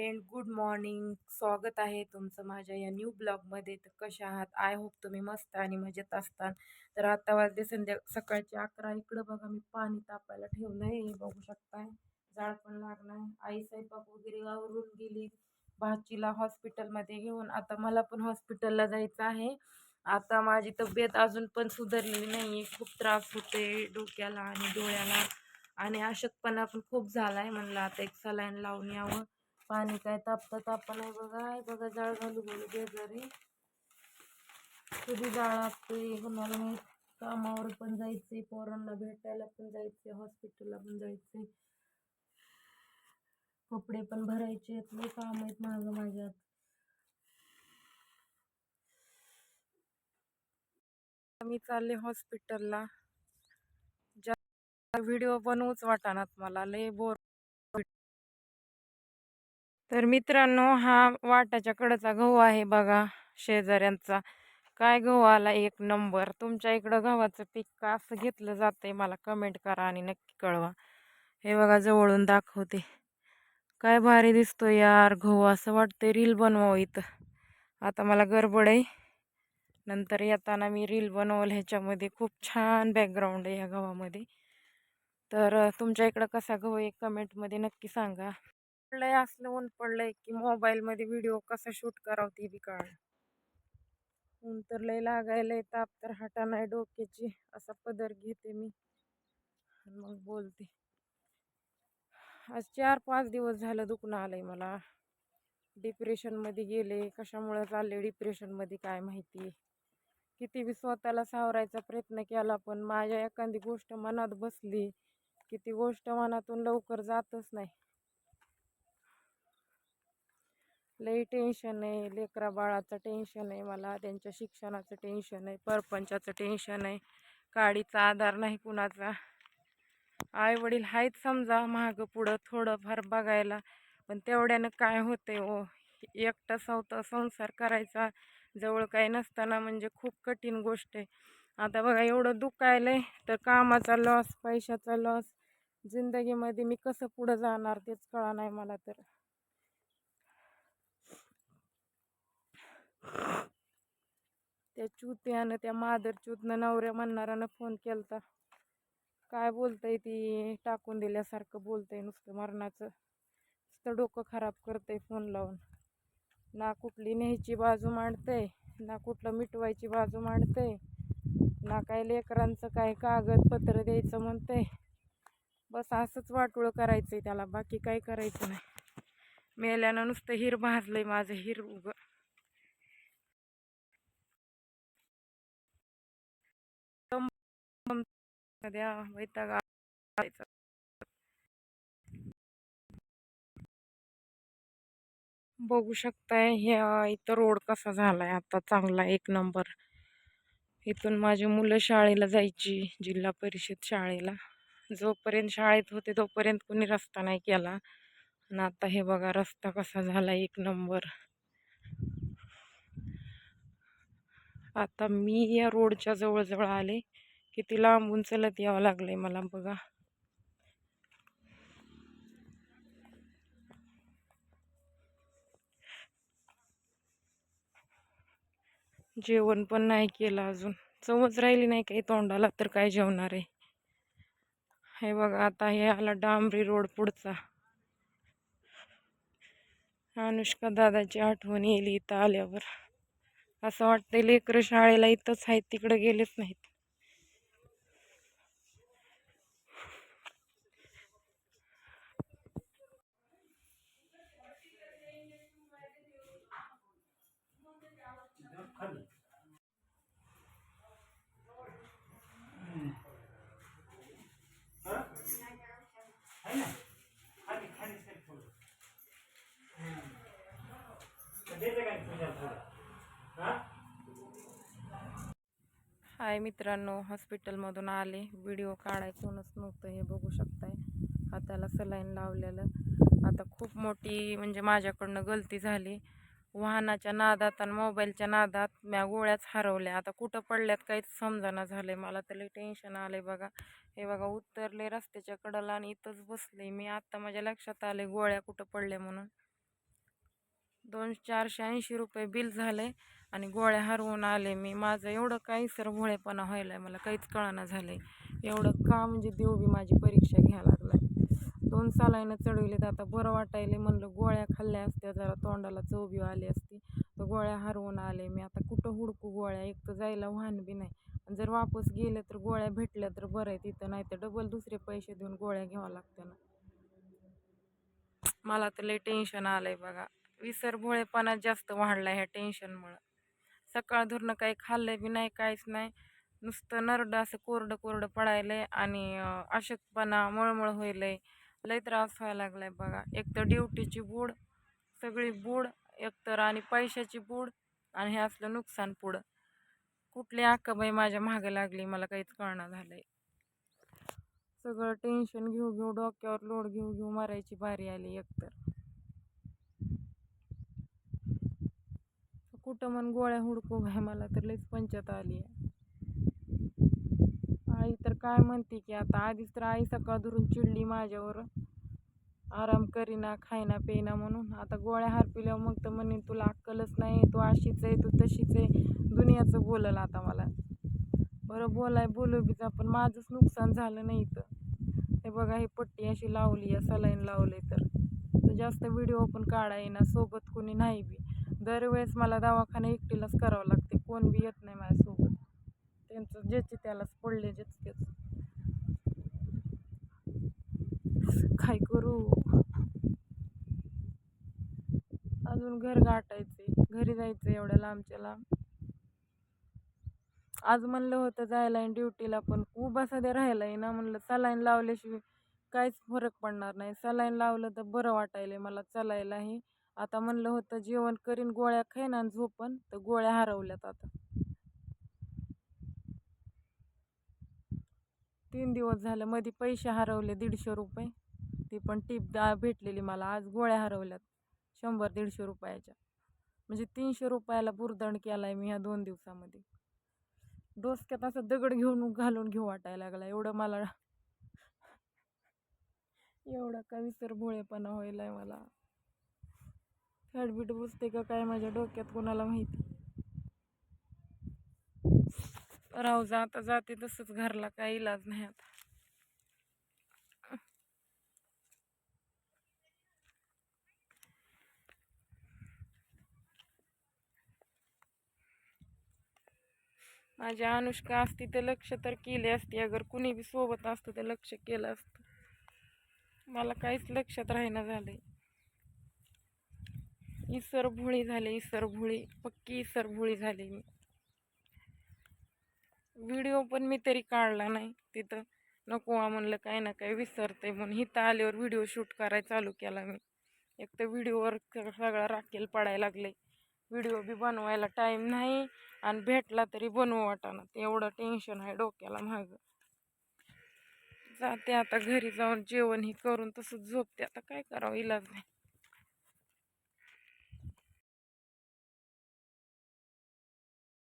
Friend good morning स्वागत आहे तुमचं माझ्या या न्यू ब्लॉगमध्ये तर कशा आहात? आय होप तुम्ही मस्त आणि मजेत असताल तर आता वाजले संध्या सकाळचे अकरा. इकडं बघा मी पाणी तापायला ठेवलं आहे हे बघू शकताय. जाळ पण लागणार आई स्वयंपाक वगैरे आवरून गेली. भाचीला हॉस्पिटलमध्ये घेऊन आता मला पण हॉस्पिटलला जायचं आहे. आता माझी तब्येत अजून पण सुधारलेली नाही आहे खूप त्रास होते डोक्याला आणि डोळ्याला. आणि अशक्तपणा पण खूप झाला आहे म्हणलं आता एक सलाईन लावून यावं. पाणी काय तापता तापा नाही बघा. आहे बघा जाळ घालू घालू बेजारी. कधी जाळ लागते कोणाला मी कामावर पण जायचे पोरांना भेटायला पण जायचे हॉस्पिटलला पण जायचे. कपडे पण भरायचे आहेत काम आहेत माझं माझ्यात. मी चालले हॉस्पिटलला ज्या व्हिडिओ बनवूच वाटाणात मला लय बोर तर मित्रांनो हा वाटाच्या कडचा गहू आहे बघा शेजाऱ्यांचा. काय गहू आला एक नंबर. तुमच्या इकडं गव्हाचं पीक का असं घेतलं जातंय मला कमेंट करा आणि नक्की कळवा. हे बघा जवळून दाखवते. काय भारी दिसतो यार गहू असं वाटतंय रील बनवावं इथं. आता मला गडबड आहे. नंतर येताना मी रील बनवलं ह्याच्यामध्ये. खूप छान बॅकग्राऊंड आहे ह्या गव्हामध्ये. तर तुमच्या इकडं कसा गहू एक कमेंटमध्ये नक्की सांगा. पडलंय असलं ऊन पडलंय की मोबाईलमध्ये व्हिडिओ कसा शूट करावं ते बी काळ ऊन तर लय लागायलंय ताप तर हटा नाही डोक्याची असा पदर घेते मी. मग बोलते. आज चार पाच दिवस झालं दुखणं आलंय मला. डिप्रेशनमध्ये गेले कशामुळे चालले डिप्रेशनमध्ये काय माहिती? किती बी स्वतःला सावरायचा प्रयत्न केला पण माझ्या एखादी गोष्ट मनात बसली की ती गोष्ट मनातून लवकर जातच नाही. लई टेन्शन आहे. लेकरा बाळाचं टेन्शन आहे मला त्यांच्या शिक्षणाचं टेन्शन आहे परपंचाचं टेन्शन आहे. काडीचा आधार नाही कुणाचा. आई वडील आहेत समजा महाग पुढं थोडंफार बघायला पण तेवढ्यानं काय होते ओ हो? एकटा सवता संसार करायचा जवळ काही नसताना म्हणजे खूप कठीण गोष्ट आहे. आता बघा एवढं दुखायलंय तर कामाचा लॉस पैशाचा लॉस जिंदगीमध्ये मी कसं पुढं जाणार तेच कळा नाही मला तर. त्या चुत्यानं त्या मादर चूतनं नवऱ्या म्हणणारानं फोन केलता. काय बोलतंय ती? टाकून दिल्यासारखं बोलतंय नुसतं मरणाचं. नुसतं डोकं खराब करतंय फोन लावून. ना कुठली न्यायची बाजू मांडतंय ना कुठलं मिटवायची बाजू मांडतंय ना काय लेकरांचं काय कागदपत्र द्यायचं म्हणतंय. बस असंच वाटोळं करायचंय त्याला बाकी काय करायचं नाही. मेल्यानं नुसतं हिर भाजलंय माझं हिर उगं. द्या वैताग बघू शकताय ह्या इथं रोड कसा झालाय. आता चांगला एक नंबर इथून माझी मुलं शाळेला जायची जिल्हा परिषद शाळेला. जोपर्यंत शाळेत होते तोपर्यंत कोणी रस्ता नाही केला. आणि आता हे बघा रस्ता कसा झाला एक नंबर आता मी या रोडच्या जवळजवळ आले. किती लांबून चलत यावं लागलंय मला बघा. जेवण पण नाही केलं अजून. चवच राहिली नाही काही तोंडाला तर काय जेवणार आहे? हे बघा आता हे आला डांबरी रोड पुढचा. अनुष्का दादाची आठवण येईल इथं आल्यावर. असं वाटतंय लेकरं शाळेला इथंच आहेत तिकडे गेलेच नाहीत. हाय मित्रांनो हॉस्पिटलमधून आले. व्हिडिओ काढायचूनच नव्हतं हे बघू शकताय. हाताला सलाईन लावलेलं. आता खूप मोठी म्हणजे माझ्याकडनं गलती झाली. वाहनाच्या नादात आणि मोबाईलच्या नादात म्या गोळ्याच हरवल्या. आता कुठं पडल्यात काहीच समजाना आहे मला. तरी टेन्शन आले बघा. हे बघा उतरले रस्त्याच्या कडेला आणि इथंच बसले. मी आत्ता माझ्या लक्षात आले गोळ्या कुठं पडल्या म्हणून. दोन चारशे ऐंशी रुपये बिल झाले आणि गोळ्या हरवून आले मी. माझं एवढं काही सर भोळेपणा व्हायला मला काहीच कळाना झालं आहे एवढं का म्हणजे देव बी माझी परीक्षा घ्यायला लागला दोन सालाईनं चढविले तर आता बरं वाटायले म्हणलं गोळ्या खाल्ल्या असत्या जरा तोंडाला चव आली असती. तर गोळ्या हरवून आले मी. आता कुठं हुडकू गोळ्या? एक तर जायला वाहन बी नाही. आणि जर वापस गेले तर गोळ्या भेटल्या तर बरं आहे तिथं नाही तर डबल दुसरे पैसे देऊन गोळ्या घ्यावं लागतं ना. मला तर लय टेन्शन आलं आहे बघा. विसरभोळेपणा जास्त जास्त आहे ह्या टेन्शनमुळं सकाळ धुरणं काही खाल्लंय बी नाही काहीच नाही. नुसतं नरडं असं कोरडं कोरडं पडायलंय आणि अशक्तपणा मळमळ आहे लय त्रास व्हायला लागलाय बघा. एक तर ड्युटीची बूड सगळी बूड एकतर आणि पैशाची बूड आणि हे असलं नुकसान पुढं. कुठली अक्काबाई माझ्या मागं लागली मला काहीच कळना झालंय. सगळं टेन्शन घेऊ घेऊ डोक्यावर लोड घेऊ घेऊ मारायची बारी आली एकतर कुठं मन गोळ्या हुडकू आहे मला तर लईच पंचायत आली आहे. आई तर काय म्हणते की आता आधीच तर आई सकाळ धरून चिडली माझ्यावर. आराम करीना खायना पेना म्हणून. आता गोळ्या हारपिल्यावर मग तर म्हणे तुला अक्कलच नाही तू अशीच आहे तू तशीच आहे. दुनियाचं बोलल आता मला. बरं बोलाय बोलू बीचा पण माझंच नुकसान झालं नाही तर हे बघा ही पट्टी अशी लावली आहे सलाईन लावले तर. तर जास्त व्हिडिओ पण काढा येईना सोबत कोणी नाही बी. दरवेळेस मला दवाखाना एकटीलाच करावं लागते. कोण बी येत नाही माझ्यासोबत. त्यांचं ज्याचे त्यालाच पडले जेच त्याच. काय करू? अजून घर गाठायचे घरी जायचं एवढ्या लांबच्या लांब आज म्हणलं होतं जायला ड्युटीला पण उभा सध्या आहे ना म्हणलं सलाईन लावल्याशिवाय काहीच फरक पडणार नाही. सलाईन लावलं तर बरं वाटायलंय मला चालायलाही. आता म्हणलं होतं जेवण करीन गोळ्या खाईन आणि झोपन तर गोळ्या हरवल्यात आता. तीन दिवस झाले मध्ये पैसे हरवले दीडशे रुपये. ती पण टीप दा भेटलेली मला. आज गोळ्या हरवल्यात शंभर दीडशे रुपयाच्या. म्हणजे तीनशे रुपयाला बुरदंड केलाय मी ह्या दोन दिवसामध्ये. डोसक्यात असं दगड घेऊन घालून घेऊ वाटायला लागला. एवढं मला एवढा कविसर विसर भोळेपणा आहे मला. हॅडबीट बुजते का काय माझ्या डोक्यात कोणाला माहिती? राहू जा आता जाते तसंच घरला काही इलाज नाही आता. माझी अनुष्का असती तर लक्ष तर केली असती. अगर कुणी बी सोबत असतं तर लक्ष केलं असतं. मला काहीच लक्षात राहीना झालंय. इसरभोळी झाले झाली पक्की इसरभोळी झाली मी. व्हिडिओ पण मी तरी काढला नाही. तिथं नको म्हणलं काय ना काय विसरते म्हणून. इथं आल्यावर व्हिडिओ शूट करायला चालू केला मी. एक तर व्हिडिओवर सगळा राखेल पडायला लागले. व्हिडिओ बी बनवायला टाईम नाही आणि भेटला तरी बनवू वाटाना ते एवढं टेन्शन आहे डोक्याला मागं. जाते आता घरी जाऊन जेवण हे करून तसंच झोपते. आता काय करावं इलाज नाही.